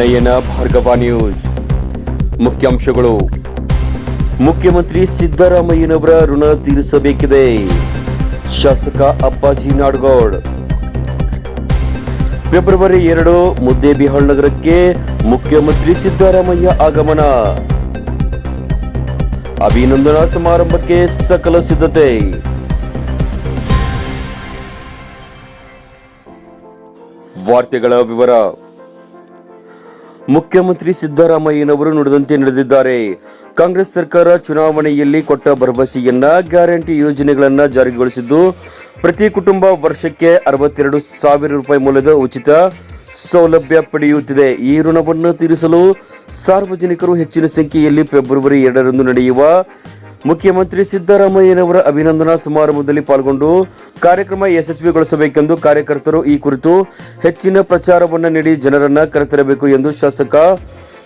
ನಯನ Bhargava news. ಮುಖ್ಯಾಂಶಗಳು. ಮುಖ್ಯಮಂತ್ರಿ ಸಿದ್ದರಾಮಯ್ಯನವರ ಋಣ ತೀರಿಸಬೇಕಿದೆ. ಶಾಸಕ ಅಪ್ಪಾಜಿ ನಾಡಗೌಡ್. ಫೆಬ್ರವರಿ ಎರಡು, ಮುದ್ದೇಬಿಹಾಳ್ ನಗರಕ್ಕೆ ಮುಖ್ಯಮಂತ್ರಿ ಸಿದ್ದರಾಮಯ್ಯ ಆಗಮನ. ಅಭಿನಂದನಾ ಸಮಾರಂಭಕ್ಕೆ ಸಕಲ ಸಿದ್ಧತೆ. ವಾರ್ತೆಗಳ ವಿವರ. ಮುಖ್ಯಮಂತ್ರಿ ಸಿದ್ದರಾಮಯ್ಯನವರು ನುಡಿದಂತೆ ನಡೆದಿದ್ದಾರೆ. ಕಾಂಗ್ರೆಸ್ ಸರ್ಕಾರ ಚುನಾವಣೆಯಲ್ಲಿ ಕೊಟ್ಟ ಭರವಸೆಯನ್ನ ಗ್ಯಾರಂಟಿ ಯೋಜನೆಗಳನ್ನ ಜಾರಿಗೊಳಿಸಿದ್ದು, ಪ್ರತಿ ಕುಟುಂಬ ವರ್ಷಕ್ಕೆ ಅರವತ್ತೆರಡು ಸಾವಿರ ರೂಪಾಯಿ ಮೌಲ್ಯದ ಉಚಿತ ಸೌಲಭ್ಯ ಪಡೆಯುತ್ತಿದೆ. ಈ ಋಣವನ್ನು ತೀರಿಸಲು ಸಾರ್ವಜನಿಕರು ಹೆಚ್ಚಿನ ಸಂಖ್ಯೆಯಲ್ಲಿ ಫೆಬ್ರವರಿ ಎರಡರಂದು ನಡೆಯುವ ಮುಖ್ಯಮಂತ್ರಿ ಸಿದ್ದರಾಮಯ್ಯನವರ ಅಭಿನಂದನಾ ಸಮಾರಂಭದಲ್ಲಿ ಪಾಲ್ಗೊಂಡು ಕಾರ್ಯಕ್ರಮ ಯಶಸ್ವಿಗೊಳಿಸಬೇಕೆಂದು ಕಾರ್ಯಕರ್ತರು ಈ ಕುರಿತು ಹೆಚ್ಚಿನ ಪ್ರಚಾರವನ್ನು ನೀಡಿ ಜನರನ್ನ ಕರೆತರಬೇಕು ಎಂದು ಶಾಸಕ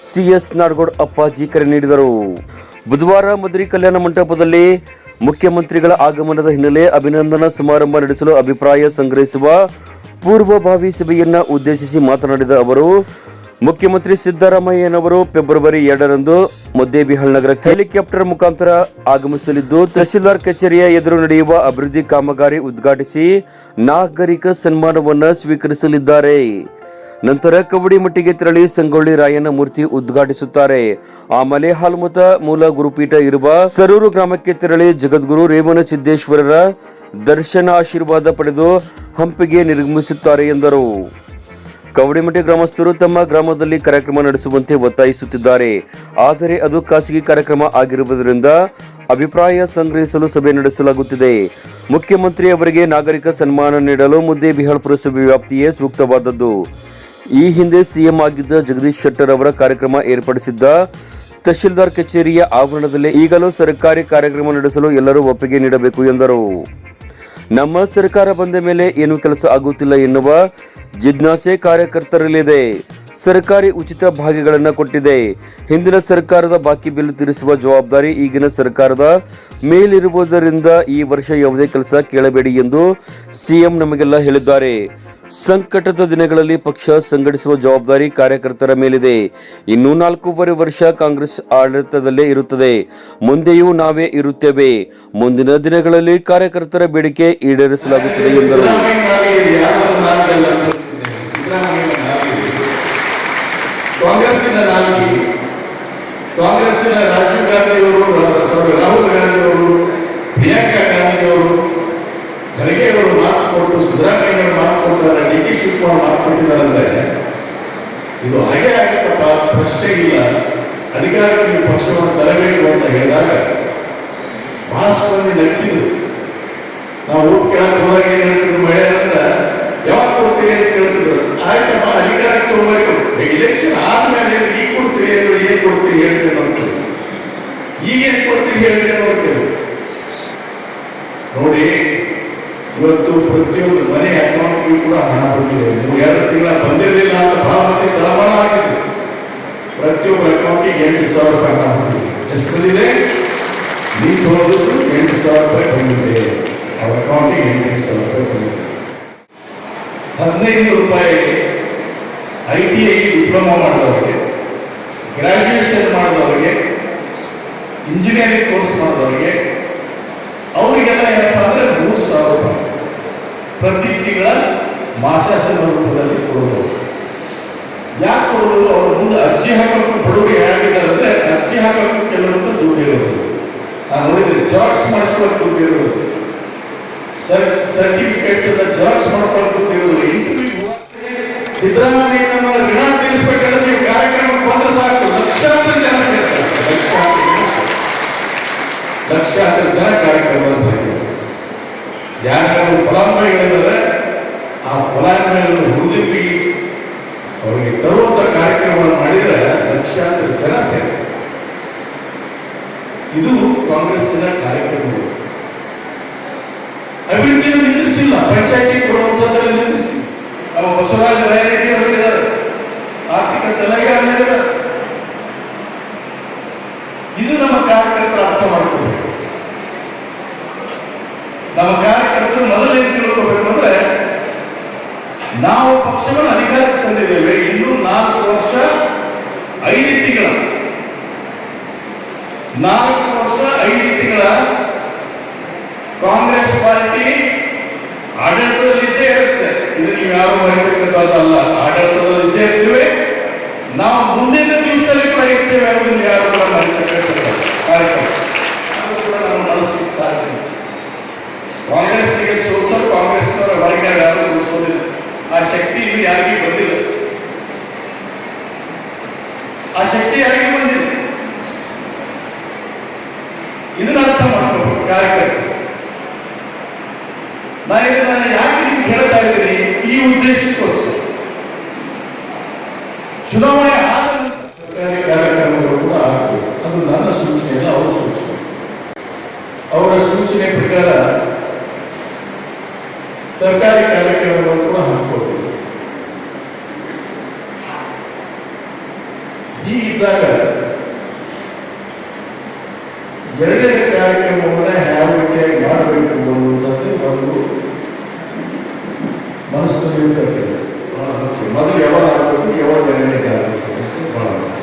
ಸಿಎಸ್ ನಾಡಗೌಡ ಅಪ್ಪಾಜಿ ಕರೆ ನೀಡಿದರು. ಬುಧವಾರ ಮದ್ರಿ ಕಲ್ಯಾಣ ಮಂಟಪದಲ್ಲಿ ಮುಖ್ಯಮಂತ್ರಿಗಳ ಆಗಮನದ ಹಿನ್ನೆಲೆ ಅಭಿನಂದನಾ ಸಮಾರಂಭ ನಡೆಸಲು ಅಭಿಪ್ರಾಯ ಸಂಗ್ರಹಿಸುವ ಪೂರ್ವಭಾವಿ ಸಭೆಯನ್ನ ಉದ್ದೇಶಿಸಿ ಮಾತನಾಡಿದ ಅವರು ಮುಖ್ಯಮಂತ್ರಿ ಸಿದ್ದರಾಮಯ್ಯನವರು ಫೆಬ್ರವರಿ ಎರಡರಂದು ಮುದ್ದೇಬಿಹಾಳ್ ನಗರಕ್ಕೆ ಹೆಲಿಕಾಪ್ಟರ್ ಮುಖಾಂತರ ಆಗಮಿಸಲಿದ್ದು ತಹಶೀಲ್ದಾರ್ ಕಚೇರಿಯ ಎದುರು ನಡೆಯುವ ಅಭಿವೃದ್ಧಿ ಕಾಮಗಾರಿ ಉದ್ಘಾಟಿಸಿ ನಾಗರಿಕ ಸನ್ಮಾನವನ್ನು ಸ್ವೀಕರಿಸಲಿದ್ದಾರೆ. ನಂತರ ಕವಡಿಮಟ್ಟಿಗೆ ತೆರಳಿ ಸಂಗೊಳ್ಳಿ ರಾಯಣ್ಣ ಮೂರ್ತಿ ಉದ್ಘಾಟಿಸುತ್ತಾರೆ. ಆಮೇಲೆ ಹಾಲ್ಮತ ಮೂಲ ಗುರುಪೀಠ ಇರುವ ಸರೂರು ಗ್ರಾಮಕ್ಕೆ ತೆರಳಿ ಜಗದ್ಗುರು ರೇವಣ ಸಿದ್ದೇಶ್ವರರ ದರ್ಶನ ಆಶೀರ್ವಾದ ಪಡೆದು ಹಂಪಿಗೆ ನಿರ್ಗಮಿಸುತ್ತಾರೆ ಎಂದರು. ಕವಡಿಮಠಿ ಗ್ರಾಮಸ್ಥರು ತಮ್ಮ ಗ್ರಾಮದಲ್ಲಿ ಕಾರ್ಯಕ್ರಮ ನಡೆಸುವಂತೆ ಒತ್ತಾಯಿಸುತ್ತಿದ್ದಾರೆ. ಆದರೆ ಅದು ಖಾಸಗಿ ಕಾರ್ಯಕ್ರಮ ಆಗಿರುವುದರಿಂದ ಅಭಿಪ್ರಾಯ ಸಂಗ್ರಹಿಸಲು ಸಭೆ ನಡೆಸಲಾಗುತ್ತಿದೆ. ಮುಖ್ಯಮಂತ್ರಿ ಅವರಿಗೆ ನಾಗರಿಕ ಸನ್ಮಾನ ನೀಡಲು ಮುದ್ದೇಬಿಹಾಳ್ ಪುರಸಭೆ ವ್ಯಾಪ್ತಿಯೇ ಸೂಕ್ತವಾದದ್ದು. ಈ ಹಿಂದೆ ಸಿಎಂ ಆಗಿದ್ದ ಜಗದೀಶ್ ಶೆಟ್ಟರ್ ಅವರ ಕಾರ್ಯಕ್ರಮ ಏರ್ಪಡಿಸಿದ್ದ ತಹಶೀಲ್ದಾರ್ ಕಚೇರಿಯ ಆವರಣದಲ್ಲಿ ಈಗಲೂ ಸರ್ಕಾರಿ ಕಾರ್ಯಕ್ರಮ ನಡೆಸಲು ಎಲ್ಲರೂ ಒಪ್ಪಿಗೆ ನೀಡಬೇಕು ಎಂದರು. ನಮ್ಮ ಸರ್ಕಾರ ಬಂದ ಮೇಲೆ ಏನು ಕೆಲಸ ಆಗುತ್ತಿಲ್ಲ ಎನ್ನುವ ಜಿಜ್ಞಾಸೆ ಕಾರ್ಯಕರ್ತರಲ್ಲಿದೆ. ಸರ್ಕಾರಿ ಉಚಿತ ಭಾಗ್ಯಗಳನ್ನು ಕೊಟ್ಟಿದೆ. ಹಿಂದಿನ ಸರ್ಕಾರದ ಬಾಕಿ ಬಿಲ್ ತೀರಿಸುವ ಜವಾಬ್ದಾರಿ ಈಗಿನ ಸರ್ಕಾರದ ಮೇಲಿರುವುದರಿಂದ ಈ ವರ್ಷ ಯಾವುದೇ ಕೆಲಸ ಕೇಳಬೇಡಿ ಎಂದು ಸಿಎಂ ನಮಗೆಲ್ಲ ಹೇಳಿದ್ದಾರೆ. ಸಂಕಟದ ದಿನಗಳಲ್ಲಿ ಪಕ್ಷ ಸಂಘಟಿಸುವ ಜವಾಬ್ದಾರಿ ಕಾರ್ಯಕರ್ತರ ಮೇಲಿದೆ. ಇನ್ನು ನಾಲ್ಕೂವರೆ ವರ್ಷ ಕಾಂಗ್ರೆಸ್ ಆಡಳಿತದಲ್ಲೇ ಇರುತ್ತದೆ. ಮುಂದೆಯೂ ನಾವೇ ಇರುತ್ತೇವೆ. ಮುಂದಿನ ದಿನಗಳಲ್ಲಿ ಕಾರ್ಯಕರ್ತರ ಬೇಡಿಕೆ ಈಡೇರಿಸಲಾಗುತ್ತದೆ ಎಂದರು. ಕಾಂಗ್ರೆಸ್ಸಿನ ನಾಯಕಿ ಕಾಂಗ್ರೆಸ್ಸಿನ ರಾಜೀವ್ ಗಾಂಧಿಯವರು ಸಾರಿ ರಾಹುಲ್ ಗಾಂಧಿಯವರು ಪ್ರಿಯಾಂಕಾ ಗಾಂಧಿಯವರು ಖರ್ಗೆ ಅವರು ಮಾತು ಕೊಟ್ಟು ಸಿದ್ದರಾಮಯ್ಯ ಮಾತು ಕೊಟ್ಟಾರೆ ಡಿ ಕೆ ಶಿವಕುಮಾರ್ ಮಾತು ಕೊಟ್ಟಿದ್ದಾರೆ ಇದು ಹಾಗೆ ಆಗತ್ತಪ್ಪ ಪ್ರಶ್ನೆ ಇಲ್ಲ. ಅಧಿಕಾರಕ್ಕೆ ನೀವು ಪಕ್ಷವನ್ನು ತರಬೇಕು ಅಂತ ಹೇಳಿದಾಗ ಮಂದಿ ನಕ್ಕಿದ್ರು ನಾವು ಊಟ ಕೇಳಕ್ ಹೋದಾಗ ಏನ್ ಹೇಳ್ತಿದ್ರು ಯಾವಾಗ ಕೊಡ್ತೀರಿ ಅಂತ ಕೇಳ್ತಿದ್ರು. ಆಯ್ತಮ್ಮ ಅಧಿಕಾರಕ್ಕೆ ಹೋಗ್ಬೇಕು ಎಲೆಕ್ಷನ್ ಆದ್ಮೇಲೆ ಈಗ ಕೊಡ್ತೀರಿ ಅಂದ್ರೆ ಏನ್ ಕೊಡ್ತೀರಿ ಹೇಳ್ರಿ ಅಂತ ಈಗ ಏನ್ ಕೊಡ್ತೀರಿ ಹೇಳ್ರಿ ನೋಡ್ತೀವಿ ನೋಡಿ, ಇವತ್ತು ಪ್ರತಿಯೊಂದು ಮನೆ ಅಕೌಂಟ್ ಕೂಡ ಹಣ ಬಂದಿದೆ. ಎರಡು ತಿಂಗಳ ಬಂದಿರಲಿಲ್ಲ ಅಂತ ಬಹಳ ಮಂದಿ ತಳಮಳ ಆಗಿದೆ. ಪ್ರತಿಯೊಬ್ಬರ ಅಕೌಂಟಿಗೆ ಎಂಟು ಸಾವಿರ ರೂಪಾಯಿ ಹಣ ಎಷ್ಟು ಬಂದಿದೆ ನೀವು ತೋರಿದ್ರು ಎಂಟು ಸಾವಿರ ರೂಪಾಯಿ ಬಂದಿದೆ. ಅವ್ರ ಅಕೌಂಟಿಗೆ ಎಂಟು ಸಾವಿರ ರೂಪಾಯಿ ಬಂದಿದೆ. ಹದಿನೈದು ರೂಪಾಯಿ ಐ ಟಿ ಐ ಡಿಪ್ಲೊಮಾ ಮಾಡಿದವರಿಗೆ ಗ್ರಾಜ್ಯುಯೇಷನ್ ಮಾಡಿದವರಿಗೆ ಇಂಜಿನಿಯರಿಂಗ್ ಕೋರ್ಸ್ ಮಾಡಿದವರಿಗೆ, ಅವರಿಗೆಲ್ಲ ಏನಪ್ಪ ಅಂದರೆ ಮೂರು ಸಾವಿರ ರೂಪಾಯಿ. ಪ್ರತಿ ತಿಂಗಳ ಮಾಸಾಸನ ರೂಪದಲ್ಲಿ ಕೊಡೋದು. ಯಾಕೆ ಅವರು ಅವ್ರ ಮುಂದೆ ಅರ್ಜಿ ಹಾಕೋಕ್ಕೂ ಬಡವರು ಹೇಗಿದ್ದಾರೆ ಅಂದ್ರೆ ಅರ್ಜಿ ಹಾಕೋಕ್ಕೂ ಕೆಲವೊಂದು ದುಡ್ಡು ಇರೋದು. ನಾನು ನೋಡಿದ್ರೆ ಜಾಬ್ಸ್ ಮಾಡಿಸ್ಕೊಳ್ಳೋಕೆ ದುಡ್ಡು ಇರೋದು. ಸರ್ ಸರ್ಟಿಫಿಕೇಟ್ಸ್ ಎಲ್ಲ ಜಾಬ್ಸ್ ಮಾಡ್ಕೊಂಡು ದುಡ್ಡು ಇರೋದು. ಇಂಟರ್ವ್ಯೂ ಸಿದ್ದರಾಮಯ್ಯ ಋಣ ತೀರಿಸಬೇಕಾದ್ರೆ ನೀವು ಕಾರ್ಯಕ್ರಮಕ್ಕೆ ಬಂದ್ರೆ ಸಾಕು. ಲಕ್ಷಾಂತರ ಜನ ಸೇರ್ತಾರೆ. ಲಕ್ಷಾಂತರ ಜನ ಭಾಗಿಯಾಗ್ತಾರೆ. ಯಾರ್ಯಾರು ಫಲಾನುಭವಿಗಳಿದ್ದಾರೆ ಆ ಫಲಾನುಭವಿಗಳನ್ನು ಹುಡುಗಿ ಕಾರ್ಯಕ್ರಮವನ್ನು ಮಾಡಿದರೆ ಲಕ್ಷಾಂತರ ಜನ ಸೇರಿ ಇದು ಕಾಂಗ್ರೆಸ್ಸಿನ ಕಾರ್ಯಕ್ರಮಗಳು ಅಭಿವೃದ್ಧಿಯನ್ನು ನಿಲ್ಲಿಸಿಲ್ಲ, ಪಂಚಾಯತಿ ಕೊಡುವಂತದ್ದನ್ನು ನಿಲ್ಲಿಸಿ. ಅವರು ಬಸವರಾಜ ರಾಯರೆಡ್ಡಿ ಅವರಿದ್ದಾರೆ. ಆರ್ಥಿಕ ಸಲಹೆಗಾರರಿದ್ದಾರೆ. ಇದು ನಮ್ಮ ಕಾರ್ಯಕರ್ತರ ಅರ್ಥ ಮಾಡ್ಕೋಬೇಕು. ನಮ್ಮ ಕಾರ್ಯಕರ್ತರು ಮೊದಲೇ ತಿಳ್ಕೋಬೇಕು ಅಂದ್ರೆ ನಾವು ಪಕ್ಷವನ್ನು ಅಧಿಕಾರಕ್ಕೆ ತಂದಿದ್ದೇವೆ, ಇನ್ನೂ ನಾಲ್ಕು ವರ್ಷ ಐದು ತಿಂಗಳ ನಾಲ್ಕು ವರ್ಷ, ಐದು ತಿಂಗಳ ಕಾಂಗ್ರೆಸ್ ಪಾರ್ಟಿ ಆಡಳಿತದಲ್ಲಿದ್ದೇ ಇರುತ್ತೆ. ಇದು ನೀವು ಯಾರು ಮರೆತಕ್ಕಂಥದ್ದಲ್ಲ ಆಡಳಿತದಲ್ಲಿದ್ದೇ ಇರ್ತೇವೆ. ನಾವು ಮುಂದಿನ ದಿವಸದಲ್ಲಿ ಕೂಡ ಇರ್ತೇವೆ ಅದನ್ನು ಯಾರು ಕೂಡ ಮನಸ್ಸಿಗೆ ಸಾಧ್ಯ. ಕಾಂಗ್ರೆಸ್ಸಿಗೆ ಸೋಲ್ಸೋದು ಕಾಂಗ್ರೆಸ್ನವರ ಹೊರಗೆ ಯಾರು ಸೋಸೋದಿಲ್ಲ ಆ ಶಕ್ತಿ ಇಲ್ಲಿ ಯಾರಿಗೂ ಬಂದಿಲ್ಲ. ಆ ಶಕ್ತಿ ಯಾರಿಗೂ ಬಂದಿಲ್ಲ ಇದನ್ನ ಅರ್ಥ ಮಾಡ್ಕೋಬೇಕು ಕಾರ್ಯಕರ್ತರು ನಾ ಇದನ್ನ ಯಾಕೆ ನಿಮ್ಗೆ ಹೇಳ್ತಾ ಇದ್ದೀನಿ? ಈ ಉದ್ದೇಶಕ್ಕೋಸ್ಕರ. ಚುನಾವಣೆ ಆದ ಸರ್ಕಾರಿ ಕಾರ್ಯಕ್ರಮಗಳು ಕೂಡ ಅದು ನನ್ನ ಸೂಚನೆ ಅಲ್ಲ ಅವರ ಸೂಚನೆ. ಅವರ ಸೂಚನೆ ಪ್ರಕಾರ ಸರ್ಕಾರಿ ಕಾರ್ಯಕ್ರಮಗಳು ಕೂಡ ಹಾಕ್ಬೋದು ಹೀಗಿದ್ದಾಗ ಎರಡನೇ ಕಾರ್ಯಕ್ರಮವನ್ನ ಯಾವ ರೀತಿಯಾಗಿ ಮಾಡಬೇಕು ಅನ್ನುವಂಥದ್ದು ಒಂದು ಮನಸ್ಸಿನಲ್ಲಿ ಇರ್ತದೆ ಬಹಳ ಮುಖ್ಯ ಮೊದಲು ಯಾವಾಗ ಆಗಬೇಕು ಯಾವಾಗ ಎರಡನೇದು ಆಗಬೇಕು ಅಂತ ಬಹಳ ಮುಖ್ಯ.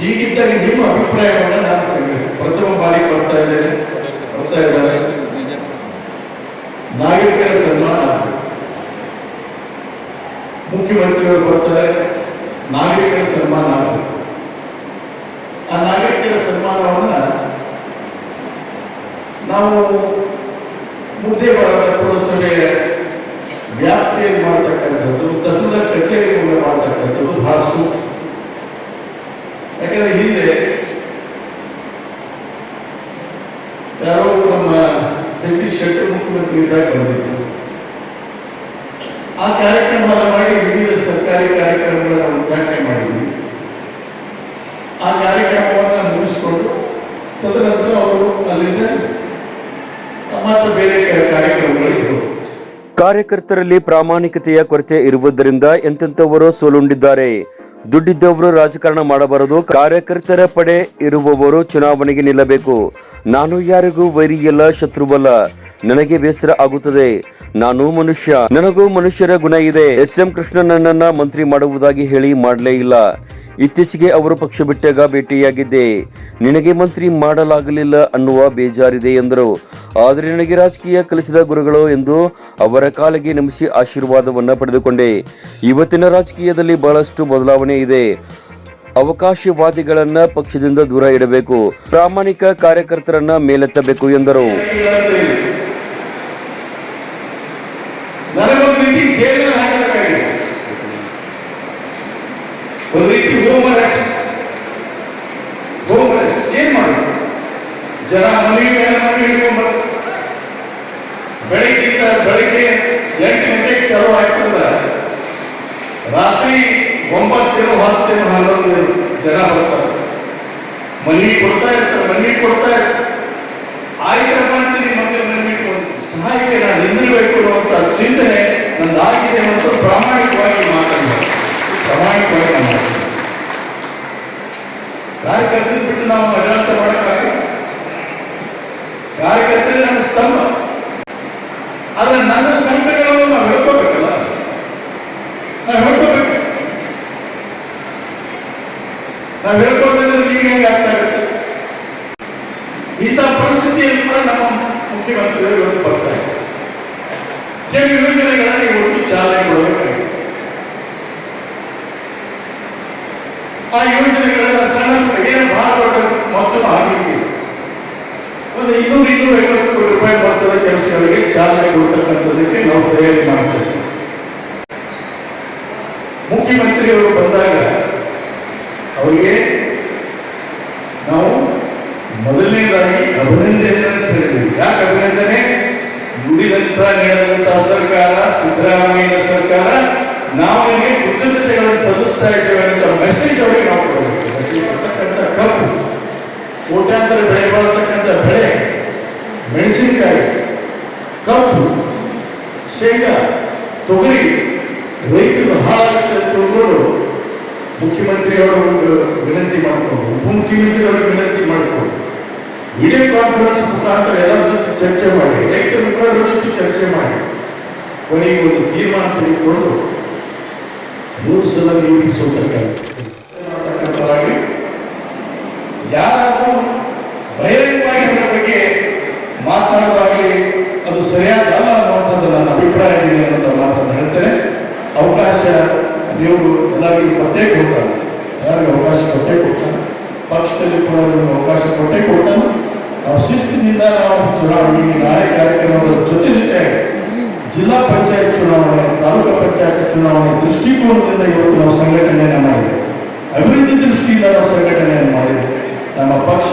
ಹೀಗಿದ್ದಾಗ ನಿಮ್ಮ ಅಭಿಪ್ರಾಯವನ್ನು ನಾನು ಪ್ರಥಮ ಬಾರಿ ಬರ್ತಾ ಇದ್ದೇನೆ. ಬರ್ತಾ ಇದ್ದಾರೆ. ನಾಗರಿಕರ ಸನ್ಮಾನ. ಮುಖ್ಯಮಂತ್ರಿಗಳು ಬರ್ತಾರೆ. ನಾಗರಿಕರ ಸನ್ಮಾನ ಆ ನಾಗರಿಕರ ಸನ್ಮಾನವನ್ನ ನಾವು ಮುದ್ದೆ ಪುರಸಭೆಯ ವ್ಯಾಪ್ತಿಯಲ್ಲಿ ಮಾಡತಕ್ಕಂಥದ್ದು, ತಹಸೀಲ್ದಾರ್ ಕಚೇರಿ ಮೂಲಕ ಮಾಡತಕ್ಕಂಥದ್ದು ಬಹಳ ಸೂಕ್ತ ಯಾಕಂದ್ರೆ ಹಿಂದೆ ಯಾರೋ ನಮ್ಮ ಜಗದೀಶ್ ಶೆಟ್ಟರ್ ಮುಖ್ಯಮಂತ್ರಿ ಇದ್ದಾಗ ಆ ಕಾರ್ಯಕ್ರಮ ಮಾಡಿ ವಿವಿಧ ಸರ್ಕಾರಿ ಕಾರ್ಯಕ್ರಮಗಳನ್ನು ಉದ್ಘಾಟನೆ ಮಾಡಿದ್ವಿ. ಆ ಕಾರ್ಯಕ್ರಮವನ್ನು ಮುಗಿಸ್ಕೊಂಡು ತದನಂತರ ಅವರು ಅಲ್ಲಿಂದ ಮತ್ತೆ ಬೇರೆ ಕಾರ್ಯಕ್ರಮಗಳಿಗೆ. ಕಾರ್ಯಕರ್ತರಲ್ಲಿ ಪ್ರಾಮಾಣಿಕತೆಯ ಕೊರತೆ ಇರುವುದರಿಂದ ಎಂತೆಂಥವರು ಸೋಲುಂಡಿದ್ದಾರೆ? ದುಡ್ಡಿದ್ದವರು ರಾಜಕಾರಣ ಮಾಡಬಾರದು, ಕಾರ್ಯಕರ್ತರ ಪಡೆ ಇರುವವರು ಚುನಾವಣೆಗೆ ನಿಲ್ಲಬೇಕು. ನಾನು ಯಾರಿಗೂ ವೈರಿಯಲ್ಲ, ಶತ್ರುವಲ್ಲ. ನನಗೆ ಬೇಸರ ಆಗುತ್ತದೆ. ನಾನು ಮನುಷ್ಯ. ನನಗೂ ಮನುಷ್ಯರ ಗುಣ ಇದೆ. ಎಸ್ ಎಂ ಕೃಷ್ಣ ನನ್ನನ್ನ ಮಂತ್ರಿ ಮಾಡುವುದಾಗಿ ಹೇಳಿ ಮಾಡಲೇ ಇಲ್ಲ. ಇತ್ತೀಚೆಗೆ ಅವರು ಪಕ್ಷ ಬಿಟ್ಟಾಗ ಭೇಟಿಯಾಗಿದ್ದೆ. ನಿನಗೆ ಮಂತ್ರಿ ಮಾಡಲಾಗಲಿಲ್ಲ ಅನ್ನುವ ಬೇಜಾರಿದೆ ಎಂದರು. ಆದರೆ ನನಗೆ ರಾಜಕೀಯ ಕಲಿಸಿದ ಗುರುಗಳು ಎಂದು ಅವರ ಕಾಲಿಗೆ ನಮಿಸಿ ಆಶೀರ್ವಾದವನ್ನು ಪಡೆದುಕೊಂಡೆ. ಇವತ್ತಿನ ರಾಜಕೀಯದಲ್ಲಿ ಬಹಳಷ್ಟು ಬದಲಾವಣೆ ಇದೆ. ಅವಕಾಶವಾದಿಗಳನ್ನ ಪಕ್ಷದಿಂದ ದೂರ ಇಡಬೇಕು. ಪ್ರಾಮಾಣಿಕ ಕಾರ್ಯಕರ್ತರನ್ನ ಮೇಲೆತ್ತಬೇಕು ಎಂದರು. ಜನ ಮನೆ ಮೇಲೆ ಮನೆ ಹಿಡ್ಕೊಂಡು ಬೆಳಿಗ್ಗಿಂದ ಬೆಳಿಗ್ಗೆ ಎಂಟು ಗಂಟೆಗೆ ಚಾಲು ಆಯ್ತಲ್ಲ ರಾತ್ರಿ ಒಂಬತ್ತೇನು, ಹತ್ತೇನು ಹನ್ನೊಂದು ಜನ ಬರ್ತಾರೆ. ಮನೆಗೆ ಕೊಡ್ತಾ ಇರ್ತಾರೆ ಮನೆಗೆ ಕೊಡ್ತಾ ಇರ್ತಾರೆ. ಆಯ್ತಪ್ಪ ಅಂತೀನಿ ಮಕ್ಕಳು ನಂಬಿಟ್ಟು ಸಹಾಯಕ್ಕೆ ನಾನು ನಿಂದಿರಬೇಕು ಅನ್ನುವಂಥ ಚಿಂತನೆ ನಂದಾಗಿದೆ ಮತ್ತು ಪ್ರಾಮಾಣಿಕವಾಗಿ ಮಾತಾಡಬೇಕು. ಪ್ರಾಮಾಣಿಕವಾಗಿ ನಾನು ಕಾರ್ಯಕರ್ತನ ಬಿಟ್ಟು ನಾವು ಆಡಳಿತ ಮಾಡೋಕ್ಕಾಗ ಕಾರ್ಯಕರ್ತರೇ ನನ್ನ ಸ್ತಂಭ. ಆದ್ರೆ ನನ್ನ ಸಂಕಟಗಳನ್ನು ನಾವು ಹೇಳ್ಕೋಬೇಕಲ್ಲ? ನಾವು ಹೇಳ್ಕೋಬೇಕು. ನಾವು ಈಗ ಹೇಗೆ ಆಗ್ತಾ ಇರುತ್ತೆ ಇಂಥ ಪರಿಸ್ಥಿತಿಯಲ್ಲಿ ಕೂಡ ನಮ್ಮ ಮುಖ್ಯಮಂತ್ರಿಗಳು ಇವತ್ತು ಬರ್ತಾ ಇದ್ದಾರೆ ಕೆಲವು ಯೋಜನೆಗಳಲ್ಲಿ ಇವತ್ತು ಚಾಲನೆ ಕೊಡಬೇಕಾಗಿದೆ. ಆ ಯೋಜನೆಗಳನ್ನ ಸಣ್ಣ ಏನು ಮೊತ್ತ ಆಗಲಿಕ್ಕೆ ಒಂದು ಇನ್ನೂರು ಇನ್ನೂರ ಐವತ್ತು ಕೋಟಿ ರೂಪಾಯಿ ಮೊತ್ತದ ಕೆಲಸಗಳಿಗೆ ಚಾಲನೆ ಕೊಡ್ತಕ್ಕಂಥದ್ದಕ್ಕೆ ನಾವು ತಯಾರಿ ಮಾಡ್ತೇವೆ. ಮುಖ್ಯಮಂತ್ರಿಯವರು ಬಂದಾಗ ಅವರಿಗೆ ನಾವು ಮೊದಲನೇದಾಗಿ ಅಭಿನಂದನೆ ಅಂತ ಹೇಳಿದ್ವಿ. ಯಾಕೆ ಅಭಿನಂದನೆ? ನುಡಿದಂತ ನೀಡಿದಂತ ಸರ್ಕಾರ ಸಿದ್ದರಾಮಯ್ಯ ಸರ್ಕಾರ, ನಾವು ಅವರಿಗೆ ಕೃತಜ್ಞತೆಗಳನ್ನು ಸಲ್ಲಿಸ್ತಾ ಇದ್ದೇವೆ ಅಂತ ಮೆಸೇಜ್ ಅವರಿಗೆ ನಾವು ಕೊಡಬೇಕು ಮೆಸೇಜ್ ಕೊಡ್ತಕ್ಕಂಥ ಕಬ್ಬು, ಕೋಟ್ಯಾಂತರ ಬೆಳೆ ಬರತಕ್ಕಂಥ ಬೆಳೆ. ಮೆಣಸಿನಕಾಯಿ ಕಬ್ಬು ಶೇಂಗಾ, ತೊಗರಿ, ರೈತರು ಹಾಳಾಗುತ್ತೆ ಅಂತ ತಿಳ್ಕೊಂಡು ಮುಖ್ಯಮಂತ್ರಿ ಒಂದು ವಿನಂತಿ ಮಾಡಿಕೊಂಡು ಉಪಮುಖ್ಯಮಂತ್ರಿ ಅವರು ವಿನಂತಿ ಮಾಡಿಕೊಂಡು ವಿಡಿಯೋ ಕಾನ್ಫರೆನ್ಸ್ ಮುಖಾಂತರ ಎಲ್ಲರ ಜೊತೆ ಚರ್ಚೆ ಮಾಡಿ ರೈತ ಮುಖಂಡರ ಜೊತೆ ಚರ್ಚೆ ಮಾಡಿ, ಕೊನೆಗೆ ಒಂದು ತೀರ್ಮಾನ ತೆಗೆದುಕೊಂಡು ಮೂರು ಸಲ ನಿಯೋಗಿಸುವುದಕ್ಕಾಗಿ ಯಾರಾದರೂ ಬಹಿರಂಗವಾಗಿ ಅದರ ಬಗ್ಗೆ ಮಾತನಾಡುವಾಗಲಿ ಅದು ಸರಿಯಾದಲ್ಲ ಅನ್ನುವಂಥದ್ದು ನನ್ನ ಅಭಿಪ್ರಾಯ ಇದೆ ಅಂತ ಮಾತನ್ನು ಹೇಳ್ತೇನೆ. ಅವಕಾಶ ದೇವರು ಎಲ್ಲರಿಗೂ ಕೊಟ್ಟೇ ಕೊಡ್ತಾನೆ. ಎಲ್ಲರಿಗೂ ಅವಕಾಶ ಕೊಟ್ಟೇ ಕೊಡ್ತಾನೆ. ಪಕ್ಷದಲ್ಲಿ ಕೂಡ ಅವಕಾಶ ಕೊಟ್ಟೇ ಕೊಡ್ತಾನೆ. ನಾವು ಶಿಸ್ತಿನಿಂದ ನಾವು ಚುನಾವಣೆ ನಾಳೆ ಕಾರ್ಯಕ್ರಮದ ಜೊತೆ ಜೊತೆ ಜಿಲ್ಲಾ ಪಂಚಾಯತ್ ಚುನಾವಣೆ, ತಾಲೂಕು ಪಂಚಾಯತ್ ಚುನಾವಣೆ ದೃಷ್ಟಿಕೋನದಿಂದ ಇವತ್ತು ನಾವು ಸಂಘಟನೆಯನ್ನು ಮಾಡಿದೆ ಅಭಿವೃದ್ಧಿ ದೃಷ್ಟಿಯಿಂದ ನಾವು ಸಂಘಟನೆಯನ್ನು ಮಾಡಿದೆ ನಮ್ಮ ಪಕ್ಷ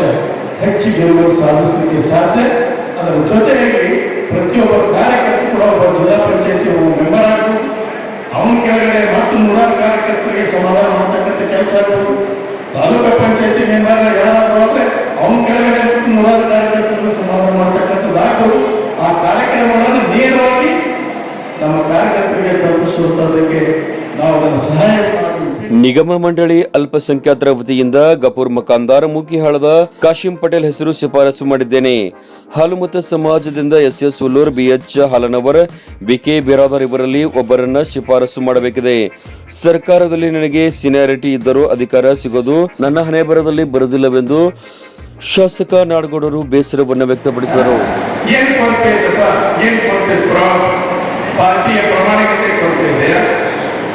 ಹೆಚ್ಚು ಗೆಲುವು ಸಾಧಿಸಲಿಕ್ಕೆ ಸಾಧ್ಯ. ಅದರ ಜೊತೆಯಲ್ಲಿ ಪ್ರತಿಯೊಬ್ಬ ಕಾರ್ಯಕರ್ತ ಕೂಡ ಒಬ್ಬ ಜಿಲ್ಲಾ ಪಂಚಾಯತಿ ಒಬ್ಬ ಮೆಂಬರ್ ಆಗಬೇಕು ಅವನ ಕೆಳಗಡೆ ಮತ್ತು ನೂರಾರು ಕಾರ್ಯಕರ್ತರಿಗೆ ಸಮಾಧಾನ ಮಾಡ್ತಕ್ಕಂಥ ಕೆಲಸ ಆಗ್ಬೋದು. ತಾಲೂಕು ಪಂಚಾಯತಿ ಮೆಂಬರ್ ಯಾರಾದರೂ ಅಂದ್ರೆ ಅವನ ಕೆಳಗಡೆ ಮತ್ತು ನೂರಾರು ಕಾರ್ಯಕರ್ತರಿಗೆ ಸಮಾಧಾನ ಮಾಡ್ತಕ್ಕಂಥದ್ದು ಆಗ್ಬೋದು. ಆ ಕಾರ್ಯಕ್ರಮಗಳನ್ನು ನೇರವಾಗಿ ನಮ್ಮ ಕಾರ್ಯಕರ್ತರಿಗೆ ತಲುಪಿಸುವಂಥದ್ದಕ್ಕೆ ನಾವು ಅದನ್ನು ಸಹಾಯ ಮಾಡಿ. ನಿಗಮ ಮಂಡಳಿ ಅಲ್ಪಸಂಖ್ಯಾತರ ವತಿಯಿಂದ ಗಪೂರ್ ಮಕಾಂದಾರ ಮೂಕಿಹಾಳದ ಕಾಶಿಂ ಪಟೇಲ್ ಹೆಸರು ಶಿಫಾರಸು ಮಾಡಿದ್ದೇನೆ. ಹಾಲುಮತ ಸಮಾಜದಿಂದ S S Hullur BH Halanavar, BK Biradar ಇವರಲ್ಲಿ ಒಬ್ಬರನ್ನ ಶಿಫಾರಸು ಮಾಡಬೇಕಿದೆ. ಸರ್ಕಾರದಲ್ಲಿ ನನಗೆ ಸೀನಿಯಾರಿಟಿ ಇದ್ದರೂ ಅಧಿಕಾರ ಸಿಗೋದು ನನ್ನ ಹಣೆ ಬರದಲ್ಲಿ ಬರುವುದಿಲ್ಲವೆಂದು ಶಾಸಕ ನಾಡಗೌಡರು ಬೇಸರವನ್ನು ವ್ಯಕ್ತಪಡಿಸಿದರು ಏನ್ ಕೊರತೆ ಇದೆಪ್ಪ ಏನ್ ಕೊರತೆ ಪ್ರ ಪಾರ್ಟಿಯ ಪ್ರಾಮಾಣಿಕತೆ ಕೊರತೆ ಇದೆಯಾ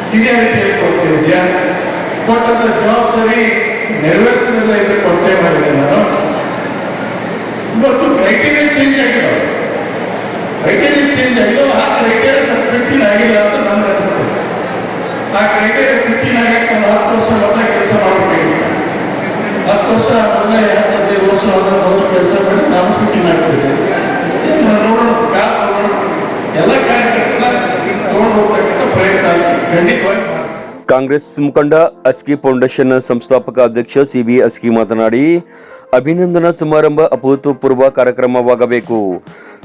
ಸೀನಿಯಾರಿಟಿ ಕೊರತೆ ಇದೆಯಾ ಕೊಟ್ಟಂತ ಜವಾಬ್ದಾರಿ ನೆರವೇರಿಸಿದ್ರೆ ಇದ್ರೆ ಕೊರತೆ ಮಾಡಿದೆ ನಾನು. ಇವತ್ತು ಕ್ರೈಟೀರಿಯಾ ಚೇಂಜ್ ಆಗಿಲ್ಲ. ಕ್ರೈಟೀರಿಯಾ ಚೇಂಜ್ ಆಗಿಲ್ಲ, ಆ ಕ್ರೈಟೀರಿಯಾ ಫಿಫ್ಟೀನ್ ಆಗಿಲ್ಲ ಅಂತ ನನಗೆ ಅನಿಸ್ತದೆ ಆ ಕ್ರೈಟೀರಿಯಾ ಫಿಫ್ಟೀನ್ ಆಗಕ್ಕೆ ಒಂದು ಹತ್ತು ವರ್ಷ ಮೊದಲೇ ಕೆಲಸ ಮಾಡಬೇಕಾಗಿಲ್ಲ ಹತ್ತು ವರ್ಷ ಮೊದಲೇ ಹದಿನೈದು ವರ್ಷ ಮೊದಲು ಕೆಲಸ ಮಾಡಿ ನಾನು ಫಿಫ್ಟೀನ್ ಆಗ್ತಿದ್ದೆ ಏನು ನೋಡೋಣ ಕಾರ್ ತಗೊಳ್ಳೋಣ ಎಲ್ಲ ಕಾರ್ಯಕರ್ತರ ತಗೊಂಡು ಹೋಗ್ತಕ್ಕಂಥ ಪ್ರಯತ್ನ ಖಂಡಿತವಾಗಿ ಮಾಡ್ತೀನಿ ಕಾಂಗ್ರೆಸ್ ಮುಖಂಡ ಅಸ್ಕಿ ಫೌಂಡೇಶನ್ ಸಂಸ್ಥಾಪಕ ಅಧ್ಯಕ್ಷ ಸಿಬಿ ಅಸ್ಕಿ ಮಾತನಾಡಿ, ಅಭಿನಂದನಾ ಸಮಾರಂಭ ಅಭೂತಪೂರ್ವ ಕಾರ್ಯಕ್ರಮವಾಗಬೇಕು.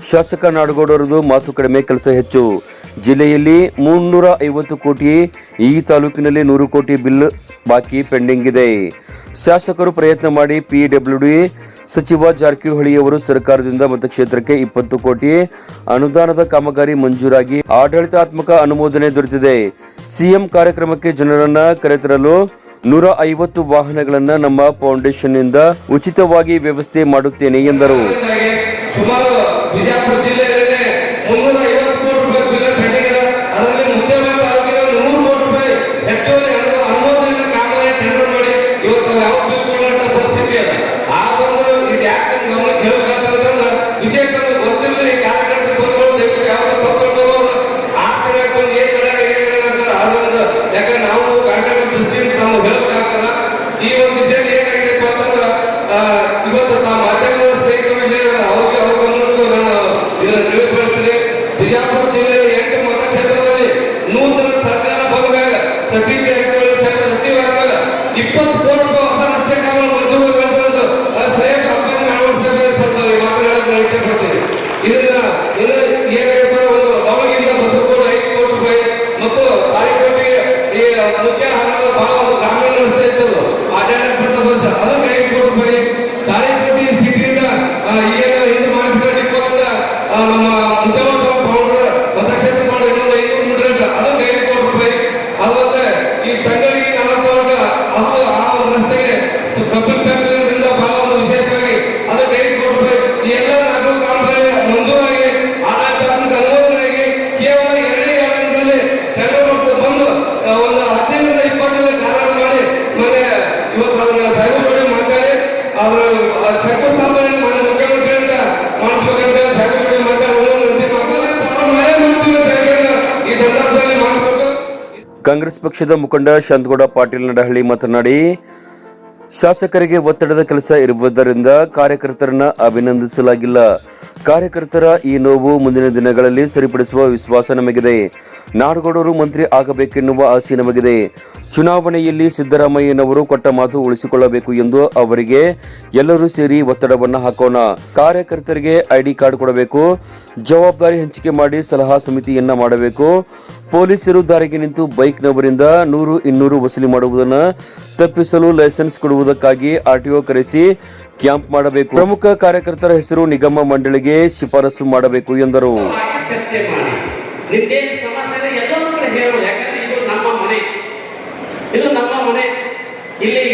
ಶಾಸಕ ನಾಡಗೌಡರದು ಮಾತು ಕಡಿಮೆ, ಕೆಲಸ ಹೆಚ್ಚು. ಜಿಲ್ಲೆಯಲ್ಲಿ ಮುನ್ನೂರ ಐವತ್ತು ಕೋಟಿ, ಈ ತಾಲೂಕಿನಲ್ಲಿ ನೂರು ಕೋಟಿ ಬಿಲ್ ಬಾಕಿ ಪೆಂಡಿಂಗ್ ಇದೆ. ಶಾಸಕರು ಪ್ರಯತ್ನ ಮಾಡಿ ಪಿಡಬ್ಲ್ಯೂಡಿ ಸಚಿವ ಜಾರಕಿಹೊಳಿ ಅವರು ಸರ್ಕಾರದಿಂದ ಮತಕ್ಷೇತ್ರಕ್ಕೆ ಇಪ್ಪತ್ತು ಕೋಟಿ ಅನುದಾನದ ಕಾಮಗಾರಿ ಮಂಜೂರಾಗಿ ಆಡಳಿತಾತ್ಮಕ ಅನುಮೋದನೆ ದೊರೆತಿದೆ. ಸಿಎಂ ಕಾರ್ಯಕ್ರಮಕ್ಕೆ ಜನರನ್ನ ಕರೆತರಲು ನೂರ ಐವತ್ತು ವಾಹನಗಳನ್ನು ನಮ್ಮ ಫೌಂಡೇಶನ್ನಿಂದ ಉಚಿತವಾಗಿ ವ್ಯವಸ್ಥೆ ಮಾಡುತ್ತೇನೆ ಎಂದರು. ಅಡ್ಡಾಡಕ್ ಬರ್ತಾ ಕಾಂಗ್ರೆಸ್ ಪಕ್ಷದ ಮುಖಂಡ ಶಾಂತಗೌಡ ಪಾಟೀಲ್ ನಡಹಳ್ಳಿ ಮಾತನಾಡಿ, ಶಾಸಕರಿಗೆ ಒತ್ತಡದ ಕೆಲಸ ಇರುವುದರಿಂದ ಕಾರ್ಯಕರ್ತರನ್ನ ಅಭಿನಂದಿಸಲಾಗಿಲ್ಲ. ಕಾರ್ಯಕರ್ತರ ಈ ನೋವು ಮುಂದಿನ ದಿನಗಳಲ್ಲಿ ಸರಿಪಡಿಸುವ ವಿಶ್ವಾಸ ನಮಗಿದೆ. ನಾಡಗೌಡರು ಮಂತ್ರಿ ಆಗಬೇಕೆನ್ನುವ ಆಸೆ ನಮಗಿದೆ. ಚುನಾವಣೆಯಲ್ಲಿ ಸಿದ್ದರಾಮಯ್ಯನವರು ಕೊಟ್ಟ ಮಾತು ಉಳಿಸಿಕೊಳ್ಳಬೇಕು ಎಂದು ಅವರಿಗೆ ಎಲ್ಲರೂ ಸೇರಿ ಒತ್ತಡವನ್ನು ಹಾಕೋಣ. ಕಾರ್ಯಕರ್ತರಿಗೆ ಐಡಿ ಕಾರ್ಡ್ ಕೊಡಬೇಕು. ಜವಾಬ್ದಾರಿ ಹಂಚಿಕೆ ಮಾಡಿ ಸಲಹಾ ಸಮಿತಿಯನ್ನ ಮಾಡಬೇಕು. ಪೊಲೀಸರು ದಾರಿಗೆ ನಿಂತು ಬೈಕ್ನವರಿಂದ ನೂರು ಇನ್ನೂರು ವಸೂಲಿ ಮಾಡುವುದನ್ನು ತಪ್ಪಿಸಲು ಲೈಸೆನ್ಸ್ ಕೊಡುವುದಕ್ಕಾಗಿ ಆರ್ಟಿಒ ಕರೆಸಿ ಕ್ಯಾಂಪ್ ಮಾಡಬೇಕು. ಪ್ರಮುಖ ಕಾರ್ಯಕರ್ತರ ಹೆಸರು ನಿಗಮ ಮಂಡಳಿಗೆ ಶಿಫಾರಸು ಮಾಡಬೇಕು ಎಂದರು ಆಗಿ ಚರ್ಚೆ ಮಾಡಿ ನಿಮ್ದೇನು ಸಮಸ್ಯೆ ಇದೆ ಎಲ್ಲವೂ ಕೂಡ ಹೇಳು ಯಾಕಂದ್ರೆ ಇದು ನಮ್ಮ ಮನೆ ಇದು ನಮ್ಮ ಮನೆ ಇಲ್ಲಿ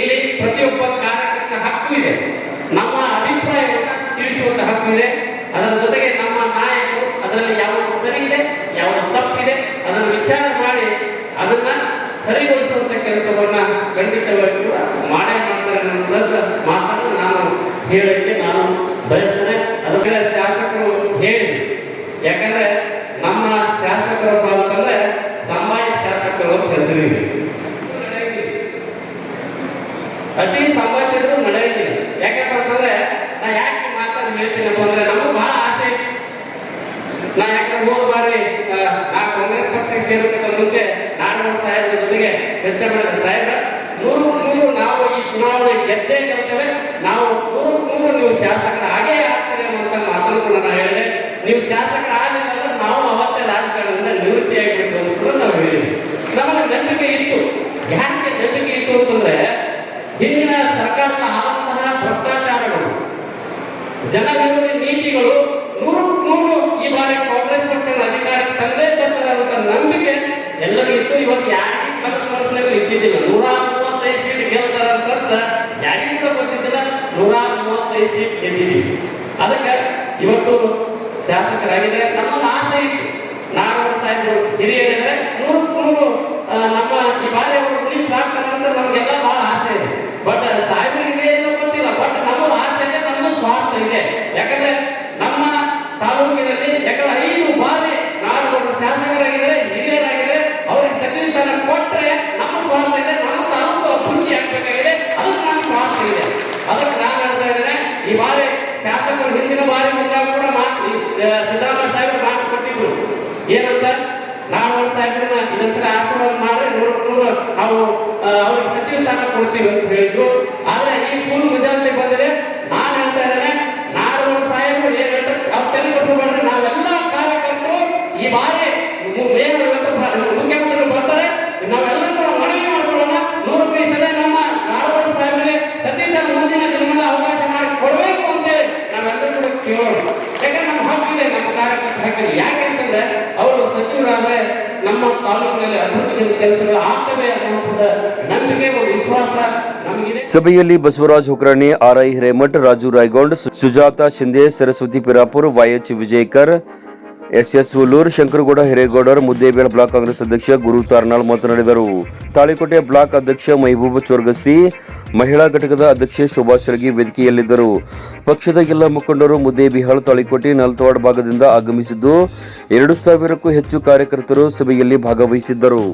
ಇಲ್ಲಿ ಪ್ರತಿಯೊಬ್ಬ ಕಾರ್ಯಕರ್ತ ಹಕ್ಕು ಇದೆ ನಮ್ಮ ಅಭಿಪ್ರಾಯವನ್ನು ತಿಳಿಸುವಂತ ಹಕ್ಕು ಇದೆ ಅದರ ಜೊತೆಗೆ ನಮ್ಮ ನಾಯಕರು ಅದರಲ್ಲಿ ಯಾವುದು ಸರಿ ಇದೆ ಯಾವುದು ತಪ್ಪಿದೆ ಅದನ್ನು ವಿಚಾರ ಮಾಡಿ ಅದನ್ನ ಸರಿಗೊಳಿಸುವಂತ ಕೆಲಸವನ್ನ ಖಂಡಿತವಾಗಿ ಕೂಡ ಮಾಡೇ ಮಾಡ್ತಾರೆ ಅನ್ನೋದ್ರ ಮಾತನ್ನು ನಾನು ಹೇಳಕ್ಕೆ ನಾನು ಬಯಸ್ತೇನೆ. ಅದಕ್ಕೆ ಶಾಸಕರು ಹೇಳಿ ಯಾಕಂದ್ರೆ ನಮ್ಮ ಶಾಸಕರಪ್ಪ ಅಂತಂದ್ರೆ ಸಾಮಾನ್ಯ ಶಾಸಕರು ಅಂತ ಹೆಸರಿದೆ. ಅತಿ ಸಂಭಾವ್ಯ ಇದ್ರು ನಡೆಯಲಿಲ್ಲ. ಯಾಕಪ್ಪ ಅಂತಂದ್ರೆ ನಾ ಯಾಕೆ ಮಾತನ್ನು ಹೇಳ್ತೀನಪ್ಪ ಅಂದ್ರೆ ನಮಗೂ ಬಹಳ ಆಸೆ. ನಾ ಯಾಕಂದ್ರೆ ಹೋದ ಬಾರಿ ನಾ ಕಾಂಗ್ರೆಸ್ ಪಕ್ಷಕ್ಕೆ ಸೇರೋದಕ್ಕೆ ಮುಂಚೆ ನಾಡಗೌಡ ಸಾಹೇಬ್ರ ಜೊತೆಗೆ ಚರ್ಚೆ ಮಾಡಿದ. ಸಾಹೇಬ್ರ, ನೂರು ನೂರು ನಾವು ಈ ಚುನಾವಣೆ ಗೆದ್ದೇ ಗೆಲ್ತೇವೆ. ನಾವು ನೀವು ಶಾಸಕರ ಹಾಗೇ ಆಗ್ತಾರೆ ಅನ್ನುವಂಥ ಮಾತನ್ನು ಕೂಡ ನಾನು ಹೇಳಿದೆ. ನೀವು ಶಾಸಕರ ಆಗಲಿಲ್ಲ ಅಂದ್ರೆ ನಾವು ಅವತ್ತೇ ರಾಜಕಾರಣದಿಂದ ನಿವೃತ್ತಿ ಆಗಿಬಿಟ್ಟು ಅಂತ ಕೂಡ ನಾವು ಹೇಳಿದ್ವಿ. ನಮಗೆ ನಂಬಿಕೆ ಇತ್ತು. ಯಾಕೆ ನಂಬಿಕೆ ಇತ್ತು ಅಂತಂದ್ರೆ ಹಿಂದಿನ ಸರ್ಕಾರದ ಆದಂತಹ ಭ್ರಷ್ಟಾಚಾರಗಳು ಜನ ವಿರೋಧಿ ನೀತಿಗಳು ನೂರು ನೂರು ಈ ಬಾರಿ ಕಾಂಗ್ರೆಸ್ ಪಕ್ಷದ ಅಧಿಕಾರ ತಂದೆ ಅಂತ ನಂಬಿಕೆ ಎಲ್ಲರಿಗೂ ಇತ್ತು. ಇವತ್ತು ಯಾರಿಗೂ ಕನಸು ಮನಸ್ಸಿನಲ್ಲಿ ಇದ್ದಿದ್ದಿಲ್ಲ. ನೂರ ಮೂವತ್ತೈದು ಸೀಟ್ ಗೆಲ್ತಾರೆ ಅಂತ ಯಾರಿಗೂ ಕೂಡ ಗೊತ್ತಿದ್ದಿಲ್ಲ ನೂರ ಮೂವತ್ತೈದು ಸೀಟ್ ಗೆದ್ದಿದ್ದೀವಿ ಅದಕ್ಕೆ ಇವತ್ತು ಶಾಸಕರಾಗಿದೆ ನಮ್ಮೊಂದು ಆಸೆ ಇತ್ತು. ನಾರಾಯಣ ಸಾಹೇಬರು ಹಿರಿಯರಿದ್ದಾರೆ ನೂರು ನೂರು ಆ, ನಮ್ಮ ಈ ಬಾರಿ ಅವರು ಮಿನಿಸ್ಟರ್ ಆಗ್ತಾರೆ ಅಂತ ನಮಗೆಲ್ಲ ಬಹಳ ಆಸೆ ಇದೆ ಬಟ್ ಸಾಹೇಬರಿಗೆ ಏನೋ ಗೊತ್ತಿಲ್ಲ ಬಟ್ ನಮ್ಮದು ಆಸೆ ಇದೆ ನಮ್ಮದು ಸ್ವಾರ್ಥ ಇದೆ ಯಾಕಂದ್ರೆ ನಮ್ಮ ತಾಲೂಕಿನಲ್ಲಿ ಯಾಕಂದ್ರೆ ಐದು ಬಾರಿ ನಾಡಗೌಡರು ಶಾಸಕರಾಗಿದ್ದಾರೆ ಹಿರಿಯರಾಗಿದ್ದಾರೆ ಅವರಿಗೆ ಸಚಿವ ಸ್ಥಾನ ಕೊಟ್ರೆ ನಮ್ಮ ಸ್ವಾರ್ಥ ಇದೆ ನಮ್ಮ ತಾಲೂಕು ಅಭಿವೃದ್ಧಿ ಆಗ್ಬೇಕಾಗಿದೆ ಅದಕ್ಕೆ ನಮ್ಮ ಸ್ವಾರ್ಥ ಇದೆ ಅದಕ್ಕೆ ನಾನು ಹೇಳ್ತಾ ಇದ್ದೇನೆ ಈ ಬಾರಿ ಶಾಸಕರು ಹಿಂದಿನ ಬಾರಿ ಬಂದಾಗ ಕೂಡ ಮಾತು ಆ, ಸಿದ್ದರಾಮಯ್ಯ ಸಾಹೇಬರು ಮಾತು ಕೊಟ್ಟಿದ್ರು ಏನಂತ ನಾವು ಸಾಹೇಬ್ರನ್ನ ಇನ್ನೊಂದ್ಸಲ ಆಶೀರ್ವಾದ ಮಾಡಿ ನೂರು ನೂರು ನಾವು ಆ, ಅವ್ರಿಗೆ ಸಚಿವ ಸ್ಥಾನ ಕೊಡ್ತೀವಿ ಅಂತ ಹೇಳಿದ್ರು. ಆದ್ರೆ ಈ ಫುಲ್ ಮೆಜಾರಿಟಿ ಬಂದಿದೆ. ನಾನು ಹೇಳ್ತಾ ಇದ್ದೇನೆ ನಾಡೋಣ ಸಾಹೇಬರು ಏನ್ ಹೇಳ್ತಾರೆ? ಅವ್ರು ತಲೆ ಕೆಡಿಸ್ಕೊಬೇಡ್ರಿ ನಾವೆಲ್ಲ ಕಾರ್ಯಕರ್ತರು ಈ ಬಾರಿ ಮುಖ್ಯಮಂತ್ರಿಗಳು ಬರ್ತಾರೆ. ನಾವೆಲ್ಲರೂ ಕೂಡ ಮನವಿ ಮಾಡ್ಕೊಳ್ಳೋಣ. ನೂರು ಪೈಸೆ ನಮ್ಮ ನಾಡೋಣ ಸಾಹೇಬರಿಗೆ ಸತೀಶ ಮುಂದಿನ ದಿನಗಳಲ್ಲಿ ಅವಕಾಶ ಮಾಡಿ ಕೊಡಬೇಕು ಅಂತೇಳಿ ನಾವೆಲ್ಲರೂ ಕೂಡ ಕೇಳೋಣ. ಯಾಕಂದ್ರೆ ನಮ್ಮ ಹಕ್ಕಿದೆ, ನಮ್ಮ ಕಾರ್ಯಕರ್ತರ ಹಕ್ಕಿದೆ. ಯಾಕೆ ಅಂತಂದ್ರೆ, ಅವರು ಸಚಿವರಾದ್ರೆ ನಮ್ಮ ತಾಲೂಕಿನಲ್ಲಿ ಅಭಿವೃದ್ಧಿ ಕೆಲಸಗಳು ಆಗ್ತವೆ ಅನ್ನುವಂಥದ್ದು ನಂಬಿಕೆ ಒಂದು ವಿಶ್ವಾಸ ನಮಗಿದೆ ಸಭೆಯಲ್ಲಿ Basavaraj Hukrani RI Hiremath, Raju Raigond, Sujata Shinde Saraswati Pirapur, YH Vijaykar S S Hullur, Shankaragouda Hiregoudar, Muddebihal block Congress ಅಧ್ಯಕ್ಷ ಗುರು ತಾರ್ನಾಳ್ ಮಾತನಾಡಿದರು. ತಾಳಿಕೋಟೆ ಬ್ಲಾಕ್ ಅಧ್ಯಕ್ಷ ಮೈಬೂಬ್ ಚೋರ್ಗಸ್ತಿ, ಮಹಿಳಾ ಘಟಕದ ಅಧ್ಯಕ್ಷೆ ಶೋಭಾ ಶರ್ಗಿ ವೇದಿಕೆಯಲ್ಲಿದ್ದರು. ಪಕ್ಷದ ಎಲ್ಲ ಮುಖಂಡರು ಮುದ್ದೇಬಿಹಾಳ್, ತಾಳಿಕೋಟೆ, ನಲ್ತವಾಡ್ ಭಾಗದಿಂದ ಆಗಮಿಸಿದ್ದು, ಎರಡು ಸಾವಿರಕ್ಕೂ ಹೆಚ್ಚು ಕಾರ್ಯಕರ್ತರು ಸಭೆಯಲ್ಲಿ ಭಾಗವಹಿಸಿದ್ದರು.